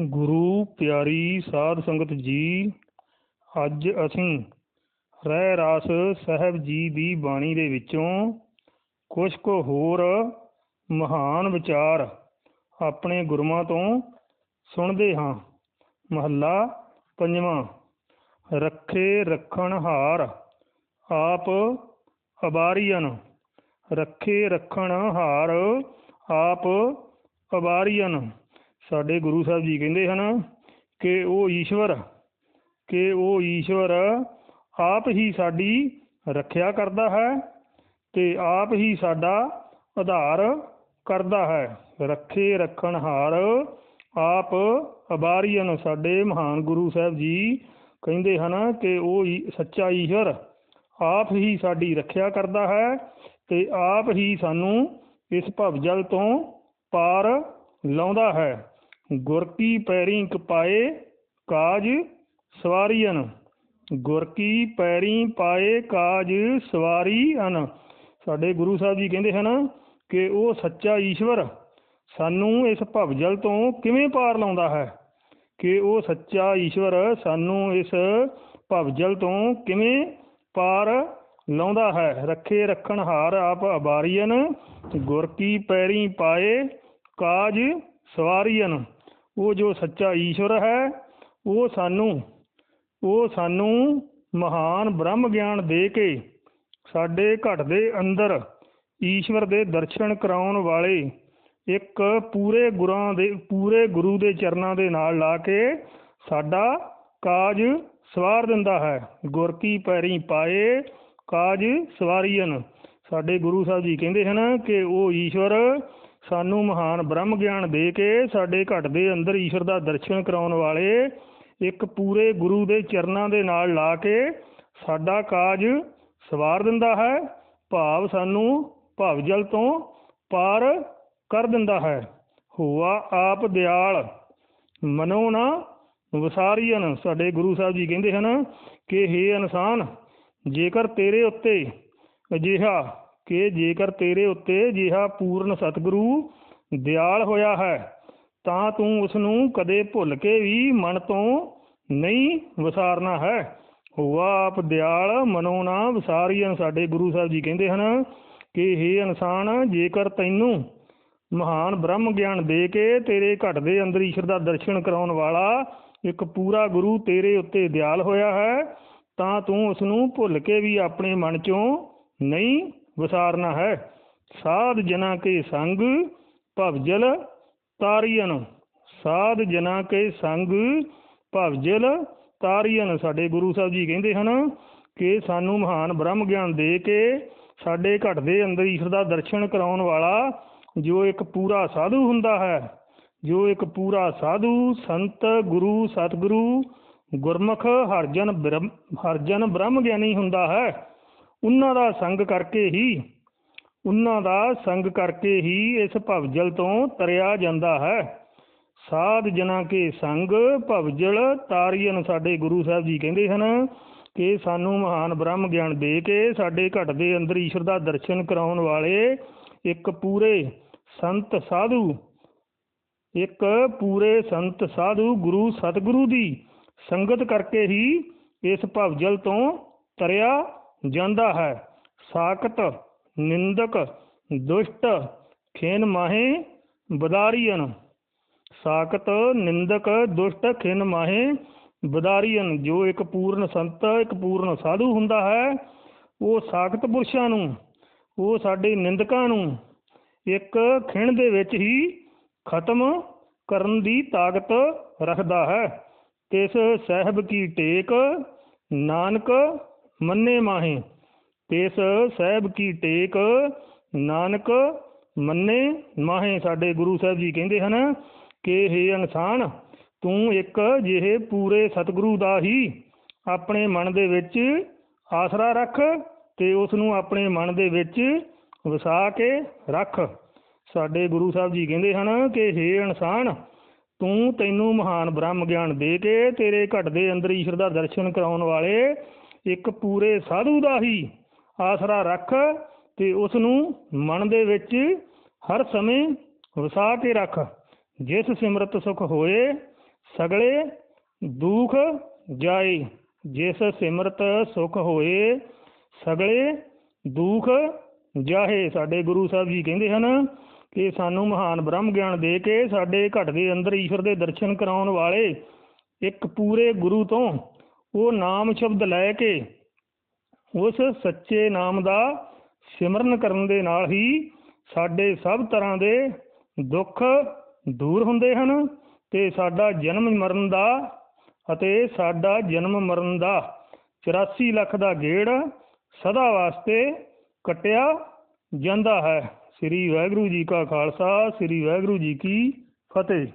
ਗੁਰੂ ਪਿਆਰੀ ਸਾਧ ਸੰਗਤ ਜੀ, ਅੱਜ ਅਸੀਂ ਰਹਿ ਰਾਸ ਸਾਹਿਬ ਜੀ ਦੀ ਬਾਣੀ ਦੇ ਵਿੱਚੋਂ ਕੁਝ ਕੁ ਹੋਰ ਮਹਾਨ ਵਿਚਾਰ ਆਪਣੇ ਗੁਰੂਆਂ ਤੋਂ ਸੁਣਦੇ ਹਾਂ। ਮਹੱਲਾ ਪੰਜਵਾਂ, ਰੱਖੇ ਰੱਖਣ ਹਾਰ, ਆਪ ਅਬਾਰੀਅਨ। ਰੱਖੇ ਰੱਖਣ ਹਾਰ, ਆਪ ਅਬਾਰੀਅਨ। ਸਾਡੇ ਗੁਰੂ ਸਾਹਿਬ ਜੀ ਕਹਿੰਦੇ ਹਨ ਕਿ ਉਹ ਈਸ਼ਵਰ, ਕਿ ਉਹ ਈਸ਼ਵਰ ਆਪ ਹੀ ਸਾਡੀ ਰੱਖਿਆ ਕਰਦਾ ਹੈ ਤੇ ਆਪ ਹੀ ਸਾਡਾ ਆਧਾਰ ਕਰਦਾ ਹੈ। ਰੱਖੇ ਰੱਖਣ ਹਾਰ ਆਪ ਅਬਾਰੀਅਨ ਸਾਡੇ ਮਹਾਨ ਗੁਰੂ ਸਾਹਿਬ ਜੀ ਕਹਿੰਦੇ ਹਨ ਕਿ ਉਹ ਈ- ਸੱਚਾ ਈਸ਼ਵਰ ਆਪ ਹੀ ਸਾਡੀ ਰੱਖਿਆ ਕਰਦਾ ਹੈ ਤੇ ਆਪ ਹੀ ਸਾਨੂੰ ਇਸ ਭਵਜਲ ਤੋਂ ਪਾਰ ਲਾਉਂਦਾ ਹੈ। ਗੁਰ ਕੀ ਪੈਰੀ ਕਪਾਏ, ਕਾਜ ਸਵਾਰੀਅਨ। ਗੁਰ ਕੀ ਪੈਰੀ ਪਾਏ, ਕਾਜ ਸਵਾਰੀ ਹਨ ਸਾਡੇ ਗੁਰੂ ਸਾਹਿਬ ਜੀ ਕਹਿੰਦੇ ਹਨ ਕਿ ਉਹ ਸੱਚਾ ਈਸ਼ਵਰ ਸਾਨੂੰ ਇਸ ਭਵਜਲ ਤੋਂ ਕਿਵੇਂ ਪਾਰ ਲਾਉਂਦਾ ਹੈ? ਕਿ ਉਹ ਸੱਚਾ ਈਸ਼ਵਰ ਸਾਨੂੰ ਇਸ ਭਵਜਲ ਤੋਂ ਕਿਵੇਂ ਪਾਰ ਲਾਉਂਦਾ ਹੈ? ਰੱਖੇ ਰੱਖਣ ਹਾਰ ਆਪ ਅਬਾਰੀਅਨ। ਗੁਰ ਕੀ ਪੈਰੀ ਪਾਏ, ਕਾਜ ਸਵਾਰੀਅਨ। ਉਹ ਜੋ ਸੱਚਾ ਈਸ਼ਵਰ ਹੈ, ਉਹ ਸਾਨੂੰ ਉਹ ਸਾਨੂੰ ਮਹਾਨ ਬ੍ਰਹਮ ਗਿਆਨ ਦੇ ਕੇ ਸਾਡੇ ਘਟ ਦੇ ਅੰਦਰ ਈਸ਼ਵਰ ਦੇ ਦਰਸ਼ਨ ਕਰਾਉਣ ਵਾਲੇ ਇੱਕ ਪੂਰੇ ਗੁਰਾਂ ਦੇ, ਪੂਰੇ ਗੁਰੂ ਦੇ ਚਰਨਾਂ ਦੇ ਨਾਲ ਲਾ ਕੇ ਸਾਡਾ ਕਾਜ ਸਵਾਰ ਦਿੰਦਾ ਹੈ। ਗੁਰ ਕੀ ਪੈਰੀ ਪਾਏ, ਕਾਜ ਸਵਾਰੀਅਨ। ਸਾਡੇ ਗੁਰੂ ਸਾਹਿਬ ਜੀ ਕਹਿੰਦੇ ਹਨ ਕਿ ਉਹ ਈਸ਼ਵਰ ਸਾਨੂੰ ਮਹਾਨ ਬ੍ਰਹਮ ਗਿਆਨ ਦੇ ਕੇ ਸਾਡੇ ਘਟ ਦੇ ਅੰਦਰ ਈਸ਼ਵਰ ਦਾ ਦਰਸ਼ਨ ਕਰਾਉਣ ਵਾਲੇ ਇੱਕ ਪੂਰੇ ਗੁਰੂ ਦੇ ਚਰਨਾਂ ਦੇ ਨਾਲ ਲਾ ਕੇ ਸਾਡਾ ਕਾਜ ਸਵਾਰ ਦਿੰਦਾ ਹੈ, ਭਾਵ ਸਾਨੂੰ ਭਵਜਲ ਤੋਂ ਪਾਰ ਕਰ ਦਿੰਦਾ ਹੈ। ਹੋਆ ਆਪ ਦਿਆਲ, ਮਨੋ ਨਾ ਵਿਸਾਰੀਅਨ, ਸਾਡੇ ਗੁਰੂ ਸਾਹਿਬ ਜੀ ਕਹਿੰਦੇ ਹਨ ਕਿ हे ਇਨਸਾਨ, ਜੇਕਰ ਤੇਰੇ ਉੱਤੇ ਅਜਿਹਾ ਕਿ ਜੇਕਰ ਤੇਰੇ ਉੱਤੇ ਅਜਿਹਾ ਪੂਰਨ ਸਤਿਗੁਰੂ ਦਿਆਲ ਹੋਇਆ ਹੈ, ਤਾਂ ਤੂੰ ਉਸ ਨੂੰ ਕਦੇ ਭੁੱਲ ਕੇ ਵੀ ਮਨ ਤੋਂ ਨਹੀਂ ਵਿਸਾਰਨਾ ਹੈ। ਹੋਆ ਆਪ ਦਿਆਲ ਮਨੋ ਨਾ ਵਿਸਾਰੀਅਨ ਸਾਡੇ ਗੁਰੂ ਸਾਹਿਬ ਜੀ ਕਹਿੰਦੇ ਹਨ ਕਿ हे ਇਨਸਾਨ, ਜੇਕਰ ਤੈਨੂੰ ਮਹਾਨ ਬ੍ਰਹਮ ਗਿਆਨ ਦੇ ਕੇ ਤੇਰੇ ਘਟ ਦੇ ਅੰਦਰ ਈਸ਼ਵਰ ਦਾ ਦਰਸ਼ਨ ਕਰਾਉਣ ਵਾਲਾ ਇੱਕ ਪੂਰਾ ਗੁਰੂ ਤੇਰੇ ਉੱਤੇ ਦਿਆਲ ਹੋਇਆ ਹੈ, ਤਾਂ ਤੂੰ ਉਸ ਨੂੰ ਭੁੱਲ ਕੇ ਵੀ ਆਪਣੇ ਮਨ ਚੋਂ ਨਹੀਂ ਵਿਸਾਰਨਾ ਹੈ। ਸਾਧ ਜਨਾ ਕੇ ਸੰਗ ਭਵਜਲ ਤਾਰੀਅਨ। ਸਾਧ ਜਨਾ ਕੇ ਸੰਗ ਭਵਜਲ ਤਾਰੀਅਨ। ਸਾਡੇ ਗੁਰੂ ਸਾਹਿਬ ਜੀ ਕਹਿੰਦੇ ਹਨ ਕਿ ਸਾਨੂੰ ਮਹਾਨ ਬ੍ਰਹਮ ਗਿਆਨ ਦੇ ਕੇ ਸਾਡੇ ਘਟ ਦੇ ਅੰਦਰ ਈਸ਼ਰ ਦਾ ਦਰਸ਼ਨ ਕਰਾਉਣ ਵਾਲਾ ਜੋ ਇੱਕ ਪੂਰਾ ਸਾਧੂ ਹੁੰਦਾ ਹੈ, ਜੋ ਇੱਕ ਪੂਰਾ ਸਾਧੂ, ਸੰਤ, ਗੁਰੂ, ਸਤਿਗੁਰੂ, ਗੁਰਮੁਖ, ਹਰਜਨ ਬ੍ਰਹਮ ਹਰਜਨ ਬ੍ਰਹਮ ਗਿਆਨੀ ਹੁੰਦਾ ਹੈ। ਉਹਨਾਂ ਦਾ ਸੰਗ ਕਰਕੇ ਹੀ, ਉਹਨਾਂ ਦਾ ਸੰਗ ਕਰਕੇ ਹੀ ਇਸ ਭਵਜਲ ਤੋਂ ਤਰਿਆ ਜਾਂਦਾ ਹੈ। ਸਾਧ ਜਨਾ ਕੇ ਸੰਗ ਭਵਜਲ ਤਾਰੀਅਨ ਸਾਡੇ ਗੁਰੂ ਸਾਹਿਬ ਜੀ ਕਹਿੰਦੇ ਹਨ ਕਿ ਸਾਨੂੰ ਮਹਾਨ ਬ੍ਰਹਮ ਗਿਆਨ ਦੇ ਕੇ ਸਾਡੇ ਘਟ ਦੇ ਅੰਦਰ ਈਸ਼ਵਰ ਦਾ ਦਰਸ਼ਨ ਕਰਾਉਣ ਵਾਲੇ ਇੱਕ ਪੂਰੇ ਸੰਤ ਸਾਧੂ, ਇੱਕ ਪੂਰੇ ਸੰਤ ਸਾਧੂ ਗੁਰੂ ਸਤਿਗੁਰੂ ਦੀ ਸੰਗਤ ਕਰਕੇ ਹੀ ਇਸ ਭਵਜਲ ਤੋਂ ਤਰਿਆ ਜਾਂਦਾ ਹੈ। ਸਾਕਤ ਨਿੰਦਕ, ਦੁਸ਼ਟ, ਖੇਨ ਮਾਹੇ, ਬਦਾਰੀਅਨ। ਸਾਕਤ ਨਿੰਦਕ, ਦੁਸ਼ਟ, ਖਿਨ ਮਾਹੇ, ਬਦਾਰੀਅਨ। ਜੋ ਇੱਕ ਪੂਰਨ ਸੰਤ, ਇੱਕ ਪੂਰਨ ਸਾਧੂ ਹੁੰਦਾ ਹੈ, ਉਹ ਸਾਕਤ ਪੁਰਸ਼ਾਂ ਨੂੰ, ਉਹ ਸਾਡੇ ਨਿੰਦਕਾਂ ਨੂੰ ਇੱਕ ਖਿਣ ਦੇ ਵਿੱਚ ਹੀ ਖਤਮ ਕਰਨ ਦੀ ਤਾਕਤ ਰੱਖਦਾ ਹੈ। ਤਿਸ ਸਹਿਬ ਕੀ ਟੇਕ, ਨਾਨਕ ਮੰਨੇ ਮਾਹੇ, ਤਿਸ ਸਹਿਬ ਕੀ ਟੇਕ, ਨਾਨਕ ਮੰਨੇ ਮਾਹੇ। ਸਾਡੇ ਗੁਰੂ ਸਾਹਿਬ ਜੀ ਕਹਿੰਦੇ ਹਨ ਕਿ हे ਇਨਸਾਨ, ਤੂੰ ਇੱਕ ਜਿਹੇ ਪੂਰੇ ਸਤਿਗੁਰੂ ਦਾ ਹੀ ਆਪਣੇ ਮਨ ਦੇ ਵਿੱਚ ਆਸਰਾ ਰੱਖ ਤੇ ਉਸ ਨੂੰ ਆਪਣੇ ਮਨ ਦੇ ਵਿੱਚ ਵਸਾ ਕੇ ਰੱਖ। ਸਾਡੇ ਗੁਰੂ ਸਾਹਿਬ ਜੀ ਕਹਿੰਦੇ ਹਨ ਕਿ हे ਇਨਸਾਨ, ਤੂੰ ਤੈਨੂੰ ਮਹਾਨ ਬ੍ਰਹਮ ਗਿਆਨ ਦੇ ਕੇ ਤੇਰੇ ਘਟ ਦੇ ਅੰਦਰ ਈਸ਼ਵਰ ਦਾ ਦਰਸ਼ਨ ਕਰਾਉਣ ਵਾਲੇ ਇੱਕ ਪੂਰੇ ਸਾਧੂ ਦਾ ਹੀ ਆਸਰਾ ਰੱਖ ਤੇ ਉਸ ਨੂੰ ਮਨ ਦੇ ਵਿੱਚ ਹਰ ਸਮੇਂ ਵਸਾ ਕੇ ਰੱਖ। ਜਿਸ ਸਿਮਰਤ ਸੁਖ ਹੋਏ, ਸਗਲੇ ਦੁੱਖ ਜਾਏ। ਜਿਸ ਸਿਮਰਤ ਸੁਖ ਹੋਏ, ਸਗਲੇ ਦੁੱਖ ਜਾਹੇ। ਸਾਡੇ ਗੁਰੂ ਸਾਹਿਬ ਜੀ ਕਹਿੰਦੇ ਹਨ ਕਿ ਸਾਨੂੰ ਮਹਾਨ ਬ੍ਰਹਮ ਗਿਆਨ ਦੇ ਕੇ ਸਾਡੇ ਘਟ ਦੇ ਅੰਦਰ ਈਸ਼ਵਰ ਦੇ ਦਰਸ਼ਨ ਕਰਾਉਣ ਵਾਲੇ ਇੱਕ ਪੂਰੇ ਗੁਰੂ ਤੋਂ ਉਹ ਨਾਮ ਸ਼ਬਦ ਲੈ ਕੇ ਉਸ ਸੱਚੇ ਨਾਮ ਦਾ ਸਿਮਰਨ ਕਰਨ ਦੇ ਨਾਲ ਹੀ ਸਾਡੇ ਸਭ ਤਰ੍ਹਾਂ ਦੇ ਦੁੱਖ ਦੂਰ ਹੁੰਦੇ ਹਨ ਤੇ ਸਾਡਾ ਜਨਮ ਮਰਨ ਦਾ ਅਤੇ ਸਾਡਾ ਜਨਮ ਮਰਨ ਦਾ 84 ਲੱਖ ਦਾ ਗੇੜ ਸਦਾ ਵਾਸਤੇ ਕਟਿਆ ਜਾਂਦਾ ਹੈ। ਸ੍ਰੀ ਵਾਹਿਗੁਰੂ ਜੀ ਕਾ ਖਾਲਸਾ, ਸ੍ਰੀ ਵਾਹਿਗੁਰੂ ਜੀ ਕੀ ਫਤਿਹ।